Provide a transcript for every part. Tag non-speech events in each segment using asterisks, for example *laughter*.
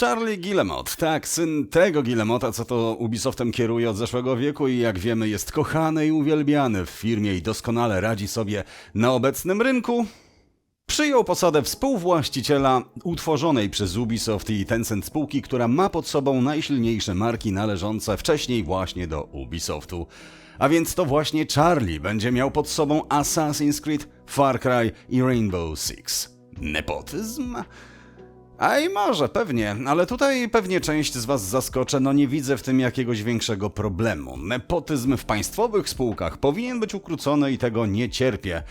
Charlie Guillemot, tak, syn tego Guillemota, co to Ubisoftem kieruje od zeszłego wieku i jak wiemy jest kochany i uwielbiany w firmie i doskonale radzi sobie na obecnym rynku, przyjął posadę współwłaściciela utworzonej przez Ubisoft i Tencent spółki, która ma pod sobą najsilniejsze marki należące wcześniej właśnie do Ubisoftu. A więc to właśnie Charlie będzie miał pod sobą Assassin's Creed, Far Cry i Rainbow Six. Nepotyzm? A i może, pewnie, ale tutaj pewnie część z Was zaskoczę, no nie widzę w tym jakiegoś większego problemu. Nepotyzm w państwowych spółkach powinien być ukrócony i tego nie cierpię.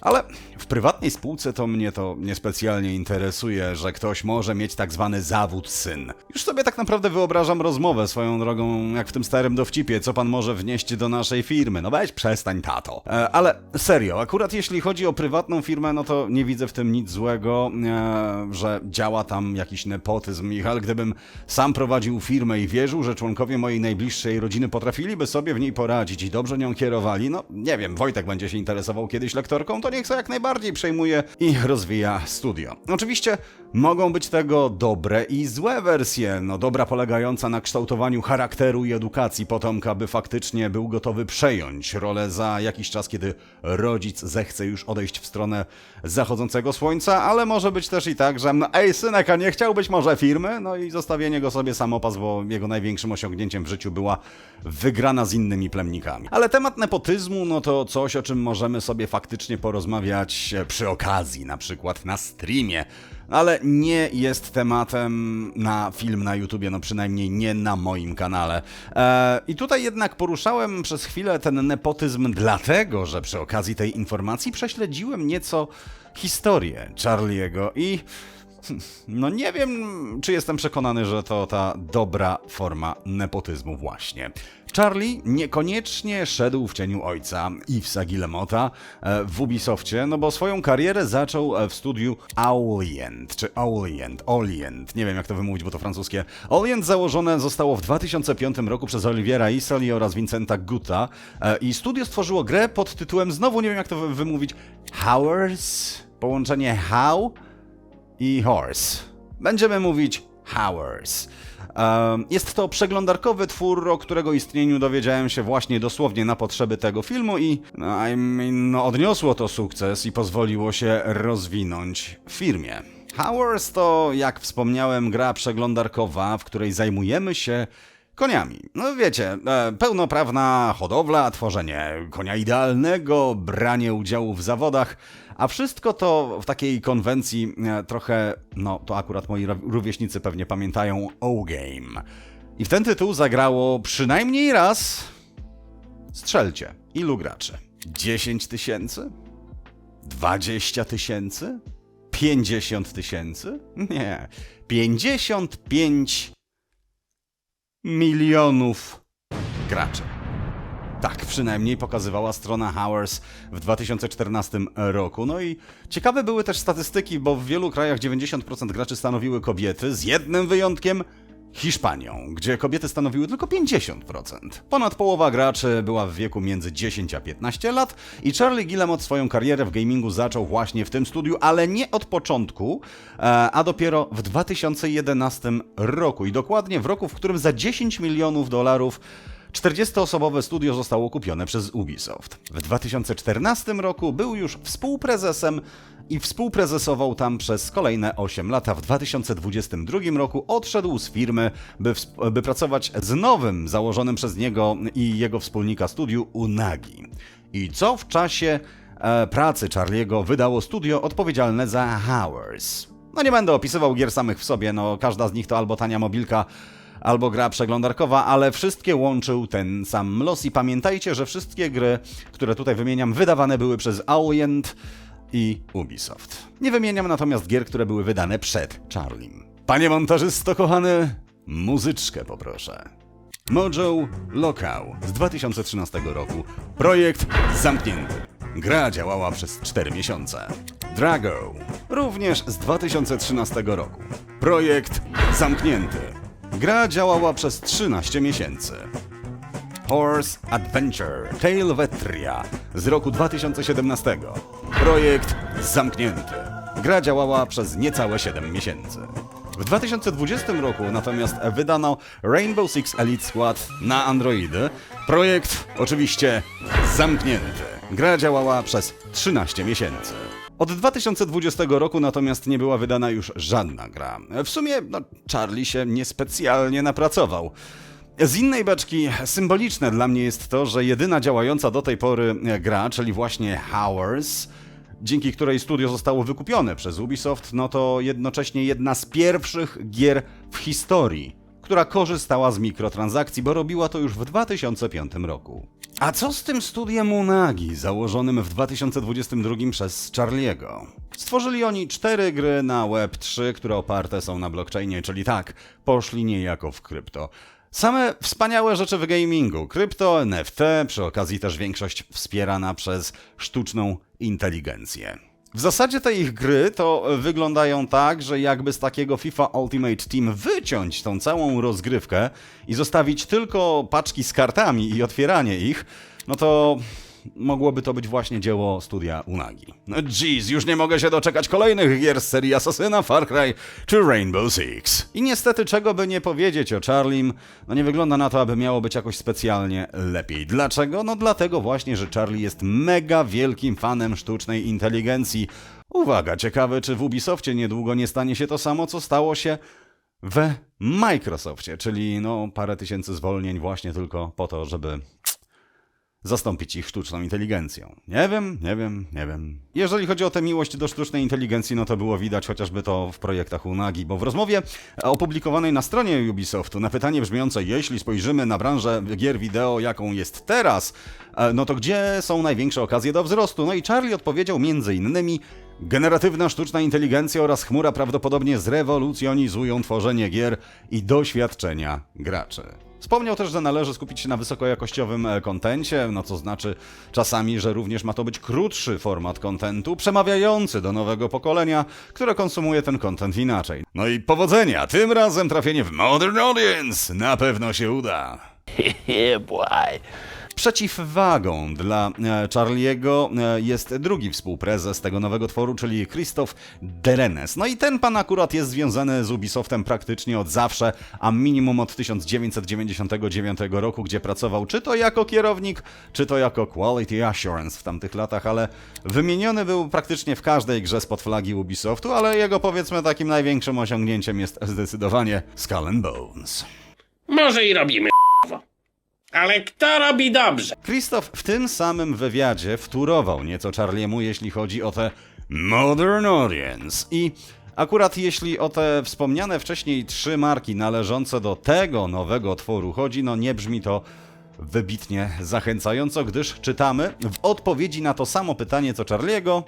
Ale w prywatnej spółce to mnie to niespecjalnie interesuje, że ktoś może mieć tak zwany zawód syn. Już sobie tak naprawdę wyobrażam rozmowę swoją drogą, jak w tym starym dowcipie, co pan może wnieść do naszej firmy. No weź, przestań, tato. E, ale serio, akurat jeśli chodzi o prywatną firmę, no to nie widzę w tym nic złego, e, że działa tam jakiś nepotyzm. Michal, gdybym sam prowadził firmę i wierzył, że członkowie mojej najbliższej rodziny potrafiliby sobie w niej poradzić i dobrze nią kierowali, no nie wiem, Wojtek będzie się interesował kiedyś lektorką, to niech jak najbardziej przejmuje i rozwija studio. Oczywiście mogą być tego dobre i złe wersje. No dobra polegająca na kształtowaniu charakteru i edukacji potomka, by faktycznie był gotowy przejąć rolę za jakiś czas, kiedy rodzic zechce już odejść w stronę zachodzącego słońca, ale może być też i tak, że no ej synek, a nie chciałbyś może firmy? No i zostawienie go sobie samopas, bo jego największym osiągnięciem w życiu była wygrana z innymi plemnikami. Ale temat nepotyzmu, no to coś, o czym możemy sobie faktycznie porozmawiać przy okazji, na przykład na streamie. Ale nie jest tematem na film na YouTubie, no przynajmniej nie na moim kanale. Eee, I tutaj jednak poruszałem przez chwilę ten nepotyzm, dlatego że przy okazji tej informacji prześledziłem nieco historię Charliego i no nie wiem, czy jestem przekonany, że to ta dobra forma nepotyzmu właśnie. Charlie niekoniecznie szedł w cieniu ojca Yvesa Guillemota e, w Ubisoftie, no bo swoją karierę zaczął e, w studiu Aulient, czy Aulient, Aulient, nie wiem jak to wymówić, bo to francuskie. Aulient założone zostało w 2005 roku przez Oliviera Isali oraz Vincenta Gutta e, i studio stworzyło grę pod tytułem, znowu nie wiem jak to wy- wymówić, Hours, połączenie How i Horse. Będziemy mówić Hours. Jest to przeglądarkowy twór, o którego istnieniu dowiedziałem się właśnie dosłownie na potrzeby tego filmu i no, I mean, no, odniosło to sukces i pozwoliło się rozwinąć firmie. Hours to, jak wspomniałem, gra przeglądarkowa, w której zajmujemy się koniami. No wiecie, e, pełnoprawna hodowla, tworzenie konia idealnego, branie udziału w zawodach, a wszystko to w takiej konwencji e, trochę, no to akurat moi ró- rówieśnicy pewnie pamiętają O-Game. I w ten tytuł zagrało przynajmniej raz. Strzelcie, ilu graczy? 10 tysięcy? 20 tysięcy? 50 tysięcy? Nie. 55 milionów graczy. Tak przynajmniej pokazywała strona Hours w 2014 roku. No i ciekawe były też statystyki, bo w wielu krajach 90% graczy stanowiły kobiety, z jednym wyjątkiem Hiszpanią, gdzie kobiety stanowiły tylko 50%. Ponad połowa graczy była w wieku między 10 a 15 lat i Charlie Guillemot swoją karierę w gamingu zaczął właśnie w tym studiu, ale nie od początku, e, a dopiero w 2011 roku i dokładnie w roku, w którym za 10 milionów dolarów 40-osobowe studio zostało kupione przez Ubisoft. W 2014 roku był już współprezesem i współprezesował tam przez kolejne 8 lat, w 2022 roku odszedł z firmy, by, by pracować z nowym, założonym przez niego i jego wspólnika studiu Unagi. I co w czasie e, pracy Charliego wydało studio odpowiedzialne za Hours. No nie będę opisywał gier samych w sobie, no każda z nich to albo tania mobilka, albo gra przeglądarkowa, ale wszystkie łączył ten sam los i pamiętajcie, że wszystkie gry, które tutaj wymieniam, wydawane były przez Aulient i Ubisoft. Nie wymieniam natomiast gier, które były wydane przed Charlim. Panie montażysto kochany, muzyczkę poproszę. Mojo Lockout z 2013 roku. Projekt zamknięty. Gra działała przez 4 miesiące. Drago również z 2013 roku. Projekt zamknięty. Gra działała przez 13 miesięcy. Horse Adventure Tale of Etria z roku 2017. Projekt zamknięty. Gra działała przez niecałe 7 miesięcy. W 2020 roku natomiast wydano Rainbow Six Elite Squad na Androidy. Projekt oczywiście zamknięty. Gra działała przez 13 miesięcy. Od 2020 roku natomiast nie była wydana już żadna gra. W sumie no, Charlie się niespecjalnie napracował. Z innej beczki symboliczne dla mnie jest to, że jedyna działająca do tej pory gra, czyli właśnie Hours, dzięki której studio zostało wykupione przez Ubisoft, no to jednocześnie jedna z pierwszych gier w historii, która korzystała z mikrotransakcji, bo robiła to już w 2005 roku. A co z tym studiem Unagi, założonym w 2022 przez Charliego? Stworzyli oni cztery gry na Web3, które oparte są na blockchainie, czyli tak, poszli niejako w krypto. Same wspaniałe rzeczy w gamingu, krypto, NFT, przy okazji też większość wspierana przez sztuczną inteligencję. W zasadzie te ich gry to wyglądają tak, że jakby z takiego FIFA Ultimate Team wyciąć tą całą rozgrywkę i zostawić tylko paczki z kartami i otwieranie ich, no to mogłoby to być właśnie dzieło studia Unagi. No jeez, już nie mogę się doczekać kolejnych gier z serii Asasyna, Far Cry czy Rainbow Six. I niestety czego by nie powiedzieć o Charlim, no nie wygląda na to, aby miało być jakoś specjalnie lepiej. Dlaczego? No dlatego właśnie, że Charlie jest mega wielkim fanem sztucznej inteligencji. Uwaga, ciekawe czy w Ubisoftie niedługo nie stanie się to samo, co stało się w Microsoftie, czyli no parę tysięcy zwolnień właśnie tylko po to, żeby zastąpić ich sztuczną inteligencją. Nie wiem, nie wiem, nie wiem. Jeżeli chodzi o tę miłość do sztucznej inteligencji, no to było widać chociażby to w projektach Unagi, bo w rozmowie opublikowanej na stronie Ubisoftu na pytanie brzmiące, jeśli spojrzymy na branżę gier wideo, jaką jest teraz, e, no to gdzie są największe okazje do wzrostu? No i Charlie odpowiedział między innymi Generatywna sztuczna inteligencja oraz chmura prawdopodobnie zrewolucjonizują tworzenie gier i doświadczenia graczy. Wspomniał też, że należy skupić się na wysokojakościowym e, kontencie, no co znaczy czasami, że również ma to być krótszy format kontentu, przemawiający do nowego pokolenia, które konsumuje ten kontent inaczej. No i powodzenia! Tym razem trafienie w Modern Audience na pewno się uda. yeah, *laughs* boy. Przeciwwagą dla e, Charliego e, jest drugi współprezes tego nowego tworu, czyli Christoph Derenes. No i ten pan akurat jest związany z Ubisoftem praktycznie od zawsze, a minimum od 1999 roku, gdzie pracował czy to jako kierownik, czy to jako Quality Assurance w tamtych latach, ale wymieniony był praktycznie w każdej grze spod flagi Ubisoftu, ale jego powiedzmy takim największym osiągnięciem jest zdecydowanie Skull and Bones. Może i robimy. Ale kto robi dobrze? Christoph w tym samym wywiadzie wturował nieco Charliemu, jeśli chodzi o te Modern Audience. I akurat jeśli o te wspomniane wcześniej trzy marki należące do tego nowego tworu chodzi, no nie brzmi to wybitnie zachęcająco, gdyż czytamy w odpowiedzi na to samo pytanie co Charliego,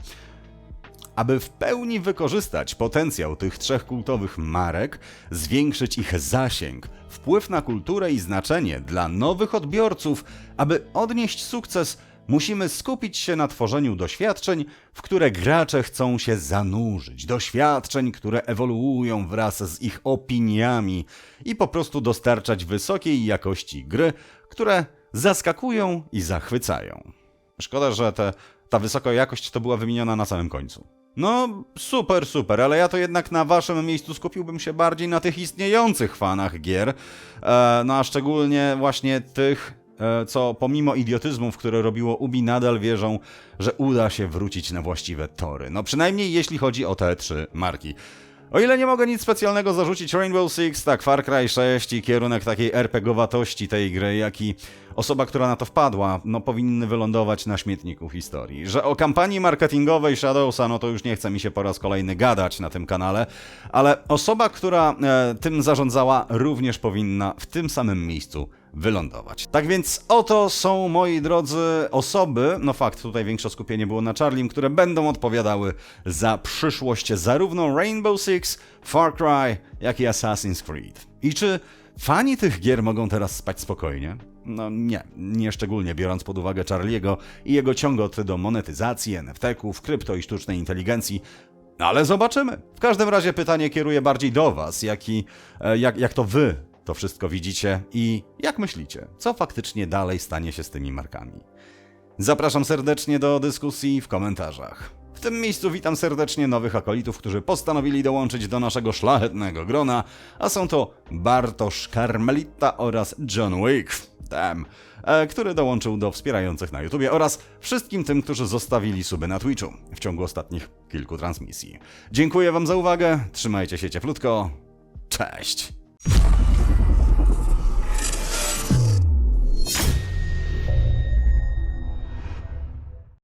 aby w pełni wykorzystać potencjał tych trzech kultowych marek, zwiększyć ich zasięg, wpływ na kulturę i znaczenie dla nowych odbiorców, aby odnieść sukces, musimy skupić się na tworzeniu doświadczeń, w które gracze chcą się zanurzyć, doświadczeń, które ewoluują wraz z ich opiniami i po prostu dostarczać wysokiej jakości gry, które zaskakują i zachwycają. Szkoda, że te, ta wysoka jakość to była wymieniona na samym końcu. No, super, super, ale ja to jednak na waszym miejscu skupiłbym się bardziej na tych istniejących fanach gier, e, no a szczególnie właśnie tych, e, co pomimo idiotyzmów, które robiło Ubi, nadal wierzą, że uda się wrócić na właściwe tory. No przynajmniej jeśli chodzi o te trzy marki. O ile nie mogę nic specjalnego zarzucić Rainbow Six, tak Far Cry 6 i kierunek takiej RPGowatości tej gry, jak i osoba, która na to wpadła, no powinny wylądować na śmietniku historii. Że o kampanii marketingowej Shadowsa, no to już nie chce mi się po raz kolejny gadać na tym kanale, ale osoba, która e, tym zarządzała, również powinna w tym samym miejscu wylądować. Tak więc oto są, moi drodzy, osoby, no fakt, tutaj większe skupienie było na Charlim, które będą odpowiadały za przyszłość zarówno Rainbow Six, Far Cry, jak i Assassin's Creed. I czy fani tych gier mogą teraz spać spokojnie? No nie, nie szczególnie biorąc pod uwagę Charliego i jego ciągot do monetyzacji, NFT-ków, krypto i sztucznej inteligencji, ale zobaczymy. W każdym razie pytanie kieruję bardziej do Was, jak, i, e, jak, jak to Wy to wszystko widzicie i jak myślicie, co faktycznie dalej stanie się z tymi markami. Zapraszam serdecznie do dyskusji w komentarzach. W tym miejscu witam serdecznie nowych akolitów, którzy postanowili dołączyć do naszego szlachetnego grona, a są to Bartosz Karmelita oraz John Wick, tam, e, który dołączył do wspierających na YouTubie oraz wszystkim tym, którzy zostawili suby na Twitchu w ciągu ostatnich kilku transmisji. Dziękuję Wam za uwagę, trzymajcie się cieplutko, cześć!